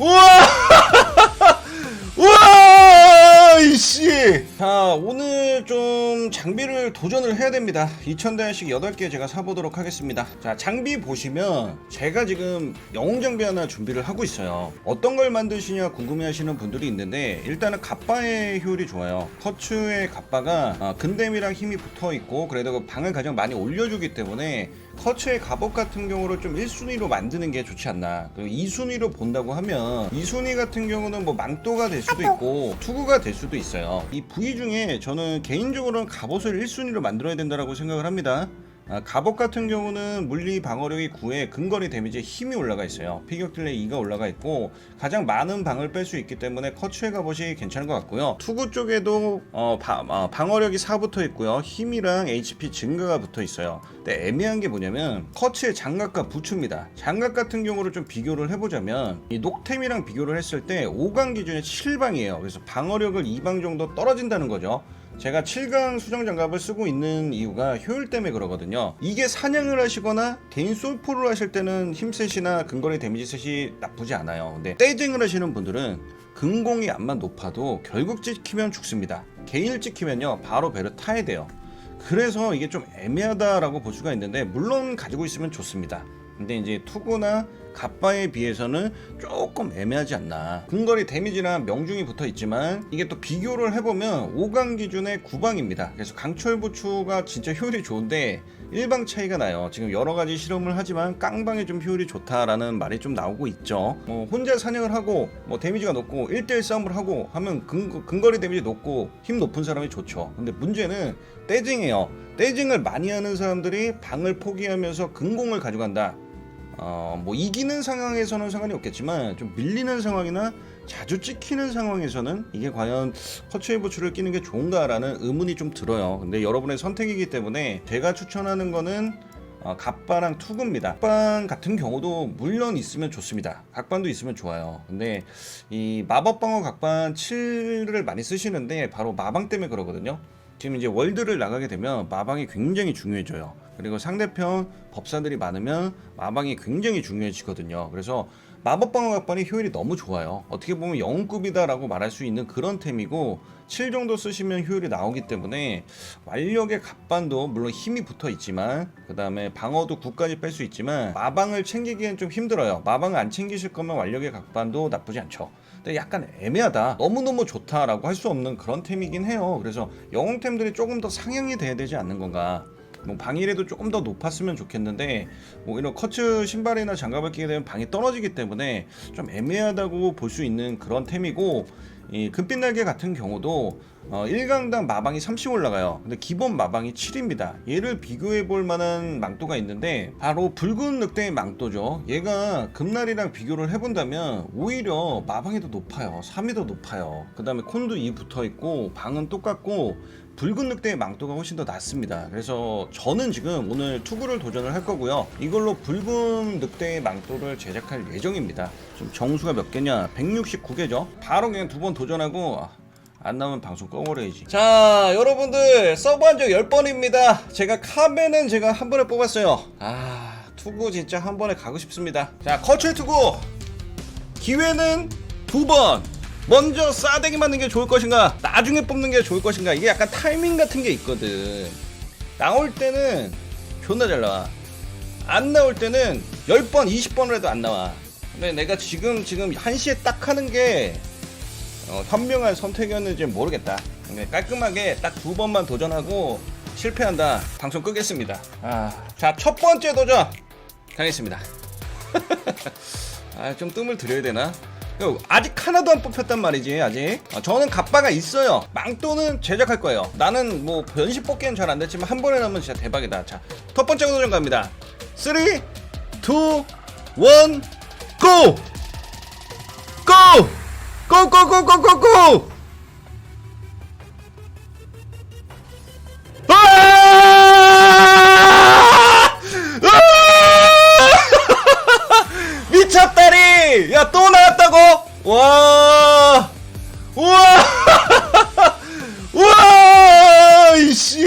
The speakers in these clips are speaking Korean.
우와! 우와! 이씨! 자, 오늘 좀 장비를 도전을 해야 됩니다. 2000대씩 8개 제가 사보도록 하겠습니다. 자, 장비 보시면 제가 지금 영웅 장비 하나 준비를 하고 있어요. 어떤 걸 만드시냐 궁금해 하시는 분들이 있는데, 일단은 갑바의 효율이 좋아요. 커츠의 갑바가 아, 근댐이랑 힘이 붙어 있고, 그래도 그 방을 가장 많이 올려주기 때문에 커츠의 갑옷 같은 경우를 좀 1순위로 만드는 게 좋지 않나. 그리고 2순위로 본다고 하면 2순위 같은 경우는 뭐 망토가 될 수도 있고 투구가 될 수도 있어요. 이 부위 중에 저는 개인적으로는 갑옷을 1순위로 만들어야 된다고 생각을 합니다. 아, 갑옷 같은 경우는 물리 방어력이 9에 근거리 데미지에 힘이 올라가 있어요. 피격 딜레이 2가 올라가 있고 가장 많은 방을 뺄 수 있기 때문에 커츠의 갑옷이 괜찮은 것 같고요. 투구 쪽에도 어, 바- 어, 방어력이 4 붙어 있고요. 힘이랑 HP 증가가 붙어 있어요. 근데 애매한 게 뭐냐면 커츠의 장갑과 부츠입니다. 장갑 같은 경우를 좀 비교를 해보자면 이 녹템이랑 비교를 했을 때 5강 기준에 7방이에요. 그래서 방어력을 2방 정도 떨어진다는 거죠. 제가 7강 수정 장갑을 쓰고 있는 이유가 효율 때문에 그러거든요. 이게 사냥을 하시거나 개인 솔포를 하실 때는 힘셋이나 근거리 데미지 셋이 나쁘지 않아요. 근데 떼쟁을 하시는 분들은 근공이 암만 높아도 결국 찍히면 죽습니다. 개인을 찍히면요 바로 배를 타야 돼요. 그래서 이게 좀 애매하다라고 볼 수가 있는데 물론 가지고 있으면 좋습니다. 근데 이제 투구나 갑바에 비해서는 조금 애매하지 않나. 근거리 데미지나 명중이 붙어 있지만 이게 또 비교를 해보면 5강 기준의 9방입니다. 그래서 강철 부추가 진짜 효율이 좋은데 1방 차이가 나요. 지금 여러 가지 실험을 하지만 깡방이 좀 효율이 좋다라는 말이 좀 나오고 있죠. 뭐 혼자 사냥을 하고 뭐 데미지가 높고 1대1 싸움을 하고 하면 근, 근거리 데미지 높고 힘 높은 사람이 좋죠. 근데 문제는 떼징이에요. 떼징을 많이 하는 사람들이 방을 포기하면서 근공을 가져간다. 어, 뭐 이기는 상황에서는 상관이 없겠지만 좀 밀리는 상황이나 자주 찍히는 상황에서는 이게 과연 커츠웨이 부츠를 끼는 게 좋은가라는 의문이 좀 들어요. 근데 여러분의 선택이기 때문에 제가 추천하는 거는 어, 갑바랑 투구입니다. 각반 같은 경우도 물론 있으면 좋습니다. 각반도 있으면 좋아요. 근데 이 마법방어 각반 7을 많이 쓰시는데 바로 마방 때문에 그러거든요. 지금 이제 월드를 나가게 되면 마방이 굉장히 중요해져요. 그리고 상대편 법사들이 많으면 마방이 굉장히 중요해지거든요. 그래서 마법 방어 각반이 효율이 너무 좋아요. 어떻게 보면 영웅급이다라고 말할 수 있는 그런 템이고 7 정도 쓰시면 효율이 나오기 때문에 완력의 각반도 물론 힘이 붙어 있지만 그 다음에 방어도 9까지 뺄 수 있지만 마방을 챙기기엔 좀 힘들어요. 마방을 안 챙기실 거면 완력의 각반도 나쁘지 않죠. 근데 약간 애매하다. 너무너무 좋다라고 할 수 없는 그런 템이긴 해요. 그래서 영웅템들이 조금 더 상향이 돼야 되지 않는 건가. 뭐 방일에도 조금 더 높았으면 좋겠는데 뭐 이런 커츠 신발이나 장갑을 끼게 되면 방이 떨어지기 때문에 좀 애매하다고 볼 수 있는 그런 템이고 이 금빛 날개 같은 경우도 어 1강당 마방이 30 올라가요. 근데 기본 마방이 7입니다. 얘를 비교해 볼 만한 망토가 있는데 바로 붉은 늑대의 망토죠. 얘가 금날이랑 비교를 해본다면 오히려 마방이 더 높아요. 3이 더 높아요. 그 다음에 콘도 2 붙어 있고 방은 똑같고 붉은 늑대의 망토가 훨씬 더 낫습니다. 그래서 저는 지금 오늘 투구를 도전을 할 거고요. 이걸로 붉은 늑대의 망토를 제작할 예정입니다. 좀 정수가 몇 개냐? 169개죠. 바로 그냥 두번 도전하고 아, 안 나오면 방송 꺼버려야지. 자, 여러분들 서브 한 적 10번입니다. 제가 카메는 제가 한 번에 뽑았어요. 아, 투구 진짜 한 번에 가고 싶습니다. 자, 커츠 투구 기회는 두 번. 먼저 싸대기 맞는 게 좋을 것인가? 나중에 뽑는 게 좋을 것인가? 이게 약간 타이밍 같은 게 있거든. 나올 때는 존나 잘 나와. 안 나올 때는 10번, 20번을 해도 안 나와. 근데 내가 지금, 지금 1시에 딱 하는 게 어, 현명한 선택이었는지 모르겠다. 근데 깔끔하게 딱 두 번만 도전하고 실패한다. 방송 끄겠습니다. 아, 자, 첫 번째 도전 가겠습니다. 아, 좀 뜸을 들여야 되나? 요, 아직 하나도 안 뽑혔단 말이지, 아직. 어, 저는 갑바가 있어요. 망토는 제작할 거예요. 나는 뭐, 변신 뽑기는 잘 안 됐지만, 한 번에 나면 진짜 대박이다. 자, 첫 번째 도전 갑니다. 3, 2, 1, 고! 고! 고, 고, 고, 고, 고, 고! 아! 아! 미쳤다리! 야, 또 나왔다고? 와! 우와! 우와! 이씨!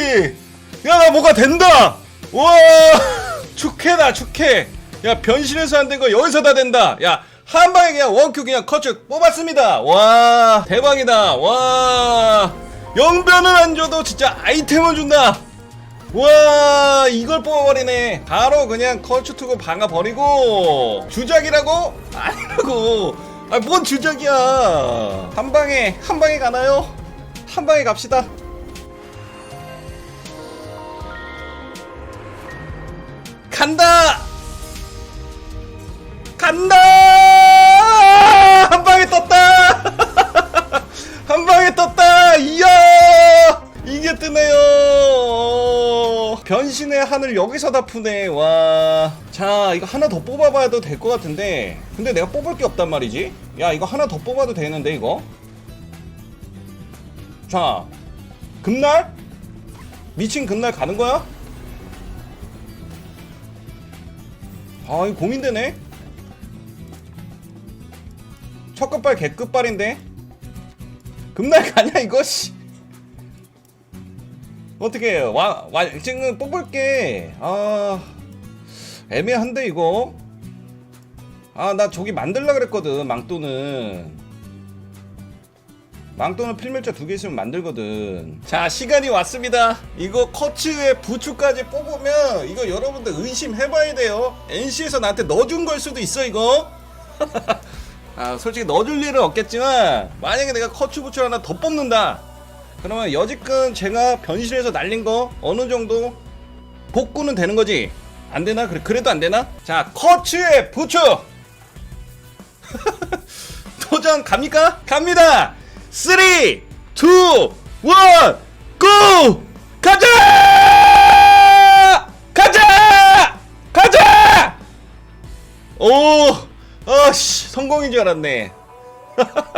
야, 나 뭐가 된다! 와! 축해다, 축해! 야, 변신해서 안 된 거 여기서 다 된다! 야, 한 방에 그냥 원큐 그냥 커츠 뽑았습니다. 와 대박이다. 와 영변은 안 줘도 진짜 아이템을 준다. 와 이걸 뽑아버리네. 바로 그냥 커츠 투고 방아 버리고 주작이라고 아니라고. 아뭔 주작이야. 한 방에 한 방에 가나요? 한 방에 갑시다. 간다! 간다! 떴다! 한 방에 떴다! 이야! 이게 뜨네요! 변신의 하늘 여기서 다 푸네, 와. 자, 이거 하나 더 뽑아봐도 될 것 같은데. 근데 내가 뽑을 게 없단 말이지? 야, 이거 하나 더 뽑아도 되는데, 이거? 자, 금날? 미친 금날 가는 거야? 아 이거 고민되네 첫 끝발 개 끝발인데 금날 가냐 이거 씨 어떻게 와, 와 지금 뽑을게 아 애매한데 이거 아 나 저기 만들라 그랬거든 망토는 망토는 필멸자 두 개 있으면 만들거든. 자, 시간이 왔습니다. 이거 커츠에 부추까지 뽑으면 이거 여러분들 의심해봐야 돼요. NC에서 나한테 넣어준 걸 수도 있어, 이거. 아, 솔직히 넣어줄 일은 없겠지만, 만약에 내가 커츠 부추 하나 더 뽑는다. 그러면 여지껏 제가 변신해서 날린 거 어느 정도 복구는 되는 거지? 안 되나? 그래, 그래도 안 되나? 자, 커츠에 부추! 도전 갑니까? 갑니다! 3, 2, 1, 고! 가자! 가자! 가자! 오, 성공인 줄 알았네.